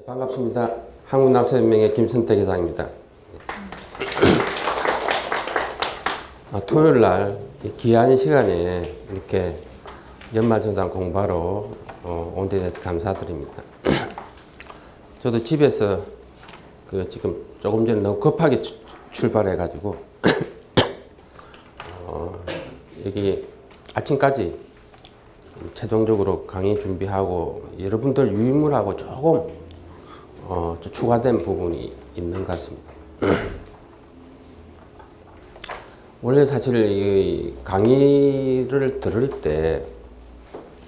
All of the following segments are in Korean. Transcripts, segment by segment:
네, 반갑습니다. 한국납세연맹의 김선태 회장입니다. 아, 토요일 날 귀한 시간에 이렇게 연말정산 공부하러 어, 온데 대해서 감사드립니다. 저도 집에서 그 지금 조금 전에 너무 급하게 주, 출발해가지고 어, 여기 아침까지 최종적으로 강의 준비하고 여러분들 유인물하고 조금 어, 추가된 부분이 있는 것 같습니다. 원래 사실 이 강의를 들을 때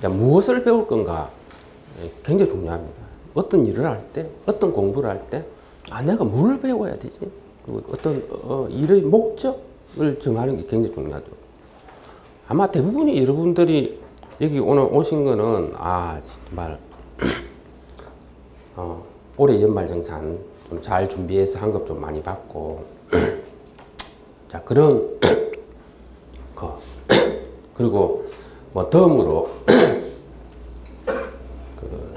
무엇을 배울 건가 굉장히 중요합니다. 어떤 일을 할 때, 어떤 공부를 할 때, 아, 내가 뭘 배워야 되지? 그리고 어떤 어, 일의 목적을 정하는 게 굉장히 중요하죠. 아마 대부분이 여러분들이 여기 오늘 오신 거는, 아, 정말, 어, 올해 연말정산 좀 잘 준비해서 환급 좀 많이 받고, 자, 그런, 그, 그리고 뭐, 덤으로, 그,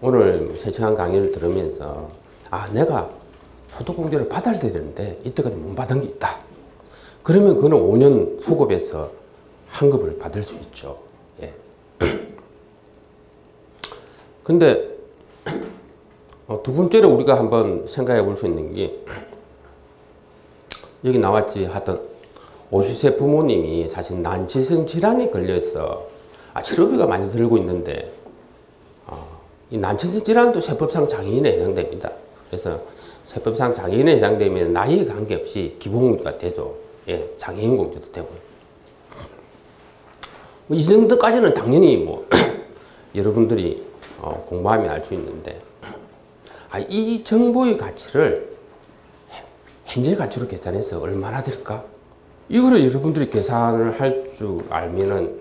오늘 3시간 강의를 들으면서, 아, 내가 소득공제를 받아야 되는데, 이때까지 못 받은 게 있다. 그러면 그는 5년 소급해서 환급을 받을 수 있죠. 예. 근데, 어, 두 번째로 우리가 한번 생각해 볼 수 있는 게, 여기 나왔지 하던 50세 부모님이 사실 난치성 질환에 걸려서 아, 치료비가 많이 들고 있는데 어, 이 난치성 질환도 세법상 장애인에 해당됩니다. 그래서 세법상 장애인에 해당되면 나이에 관계없이 기본공제가 되죠. 예, 장애인 공제도 되고요. 뭐 이 정도까지는 당연히 뭐 여러분들이 어, 공부하면 알 수 있는데 아, 이 정보의 가치를 현재 가치로 계산해서 얼마나 될까? 이거를 여러분들이 계산을 할 줄 알면은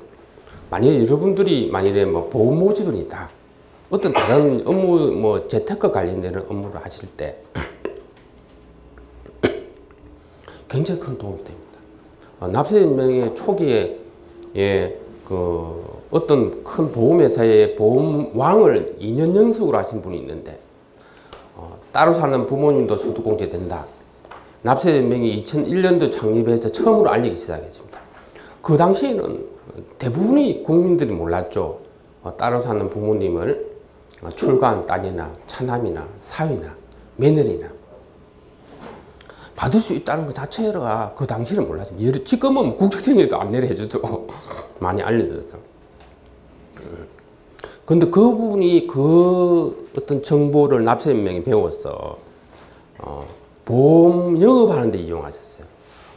만약에 여러분들이 만일에 뭐 보험 모집은 있다. 어떤 다른 업무 뭐 재테크 관련되는 업무를 하실 때 굉장히 큰 도움이 됩니다. 어, 납세인명의 초기에 예, 그 어떤 큰 보험회사의 보험왕을 2년 연속으로 하신 분이 있는데 어, 따로 사는 부모님도 소득공제 된다. 납세연맹이 2001년도 창립해서 처음으로 알리기 시작했습니다. 그 당시에는 대부분이 국민들이 몰랐죠. 어, 따로 사는 부모님을 어, 출가한 딸이나 차남이나 사위나 며느리나 받을 수 있다는 것 자체가 그 당시에는 몰랐죠. 지금은 국세청에도 안내를 해줘도 많이 알려져서. 근데 그 부분이 그 어떤 정보를 납세연맹이 배웠어. 어, 보험 영업하는 데 이용하셨어요.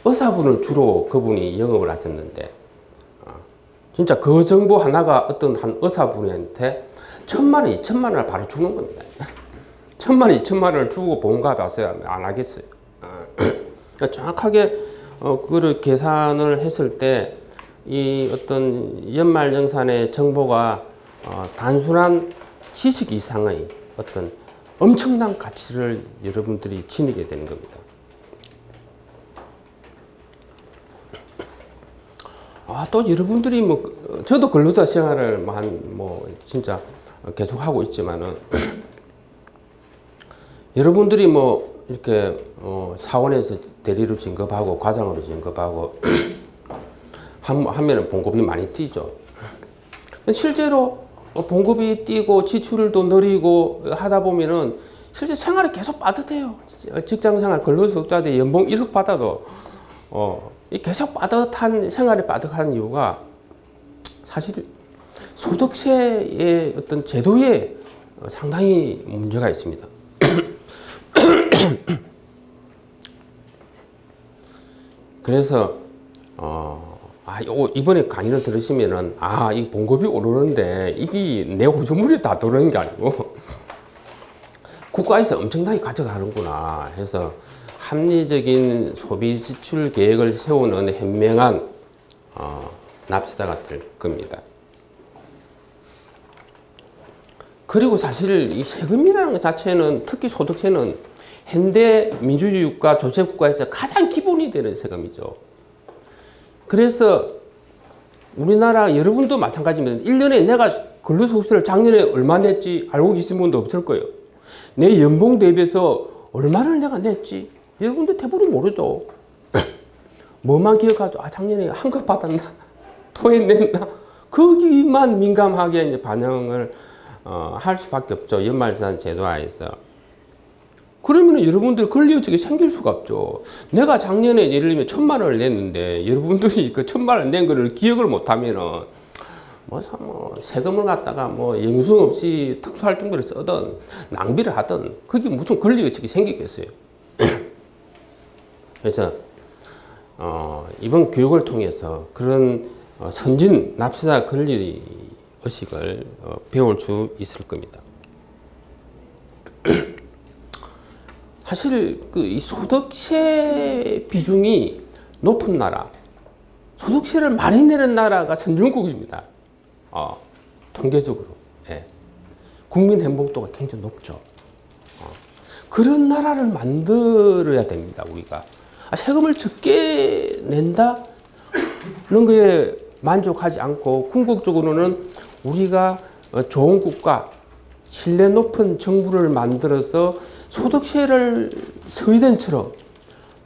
의사분을 주로 그분이 영업을 하셨는데 어, 진짜 그 정보 하나가 어떤 한 의사분한테 천만 원, 이천만 원을 바로 주는 겁니다. 천만 원, 이천만 원을 주고 보험가 왔어요? 안 하겠어요. 어, 정확하게 어, 그거를 계산을 했을 때 이 어떤 연말정산의 정보가 어, 단순한 지식 이상의 어떤 엄청난 가치를 여러분들이 지니게 되는 겁니다. 아, 또 여러분들이 뭐, 저도 근로자 생활을 한, 뭐, 진짜 계속 하고 있지만은, 여러분들이 뭐, 이렇게, 어, 사원에서 대리로 진급하고, 과장으로 진급하고, 하면은 봉급이 많이 뛰죠. 실제로 어, 봉급이 뛰고 지출도 느리고 하다 보면은 실제 생활이 계속 빠듯해요. 직장 생활 근로소득자들 연봉 1억 받아도 어, 계속 빠듯한 생활이 빠듯한 이유가 사실 소득세의 어떤 제도에 상당히 문제가 있습니다. 그래서 어, 아, 이번에 강의를 들으시면은, 아, 이 봉급이 오르는데, 이게 내 호주물이 다 들어오는 게 아니고, 국가에서 엄청나게 가져가는구나 해서 합리적인 소비 지출 계획을 세우는 현명한 어, 납세자가 될 겁니다. 그리고 사실 이 세금이라는 것 자체는 특히 소득세는 현대 민주주의 국가 조세 국가에서 가장 기본이 되는 세금이죠. 그래서 우리나라 여러분도 마찬가지입니다. 1년에 내가 근로소 득세를 작년에 얼마 냈지 알고 계신 분도 없을 거예요. 내 연봉 대비해서 얼마를 내가 냈지? 여러분들 대부분 모르죠. 뭐만 기억하죠? 아, 작년에 한급 받았나? 토해 냈나? 거기만 민감하게 이제 반영을 어, 할 수밖에 없죠. 연말산 제도화에서. 그러면 여러분들 권리의식이 생길 수가 없죠. 내가 작년에 예를 들면 천만 원을 냈는데 여러분들이 그 천만 원 낸 거를 기억을 못하면은 뭐, 사- 뭐 세금을 갖다가 뭐 영수증 없이 특수활동비를 쓰든 낭비를 하든 그게 무슨 권리의식이 생기겠어요. 그래서 어, 이번 교육을 통해서 그런 어, 선진 납세자 권리 의식을 어, 배울 수 있을 겁니다. 사실 그이 소득세 비중이 높은 나라, 소득세를 많이 내는 나라가 선진국입니다. 어, 통계적으로 예. 국민 행복도가 굉장히 높죠. 어, 그런 나라를 만들어야 됩니다. 우리가 아, 세금을 적게 낸다. 는 거에 만족하지 않고 궁극적으로는 우리가 어, 좋은 국가, 신뢰 높은 정부를 만들어서 소득세를 스웨덴처럼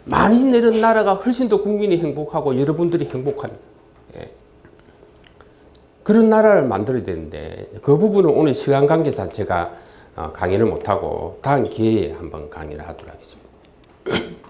많이 내는 나라가 훨씬 더 국민이 행복하고 여러분들이 행복합니다. 예. 그런 나라를 만들어야 되는데 그 부분은 오늘 시간 관계상 제가 어, 강의를 못하고 다음 기회에 한번 강의를 하도록 하겠습니다.